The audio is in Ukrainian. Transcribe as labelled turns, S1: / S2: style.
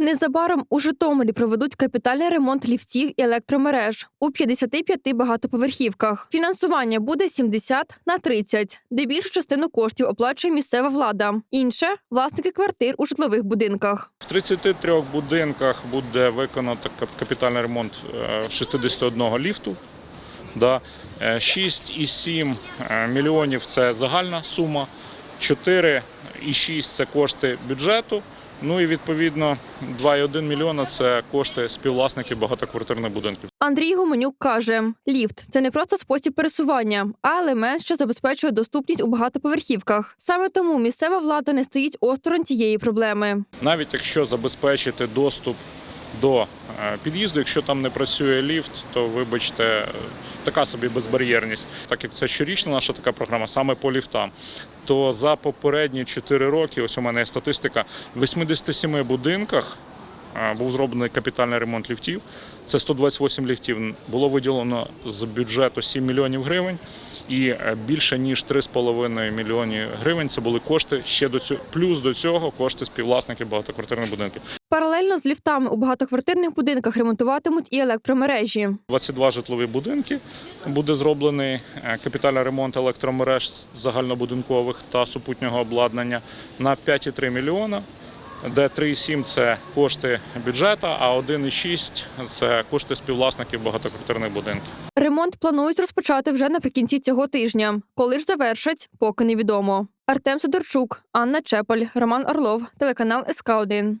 S1: Незабаром у Житомирі проведуть капітальний ремонт ліфтів і електромереж у 55 багатоповерхівках. Фінансування буде 70 на 30, де більшу частину коштів оплачує місцева влада. Інше власники квартир у житлових будинках.
S2: В 33 будинках буде виконано капітальний ремонт е, 61 ліфту. Да. Е, 6,7 е, мільйонів це загальна сума, 4,6 це кошти бюджету. Ну і відповідно 2,1 мільйона це кошти співвласників багатоквартирних будинків.
S1: Андрій Гуменюк каже: ліфт це не просто спосіб пересування, а елемент, що забезпечує доступність у багатоповерхівках. Саме тому місцева влада не стоїть осторонь цієї проблеми.
S2: Навіть якщо забезпечити доступ до е, під'їзду, якщо там не працює ліфт, то вибачте, е, така собі безбар'єрність. Так як це щорічна наша така програма, саме по ліфтам, то за попередні 4 роки, ось у мене є статистика, в 87 будинках е, був зроблений капітальний ремонт ліфтів. Це 128 ліфтів. Було виділено з бюджету 7 мільйонів гривень. І е, більше ніж 3,5 мільйони гривень це були кошти ще до цього, плюс до цього кошти співвласників багатоквартирних будинків.
S1: Паралельно з ліфтами у багатоквартирних будинках ремонтуватимуть і електромережі.
S2: 22 житлові будинки буде зроблений е, капітальний ремонт електромереж загальнобудинкових та супутнього обладнання на 5,3 мільйона. Де 3,7 – це кошти бюджету, а 1,6 – це кошти співвласників багатоквартирних будинків.
S1: Ремонт планують розпочати вже наприкінці цього тижня. Коли ж завершать, поки невідомо. Артем Сидорчук, Анна Чепель, Роман Орлов, телеканал СК 1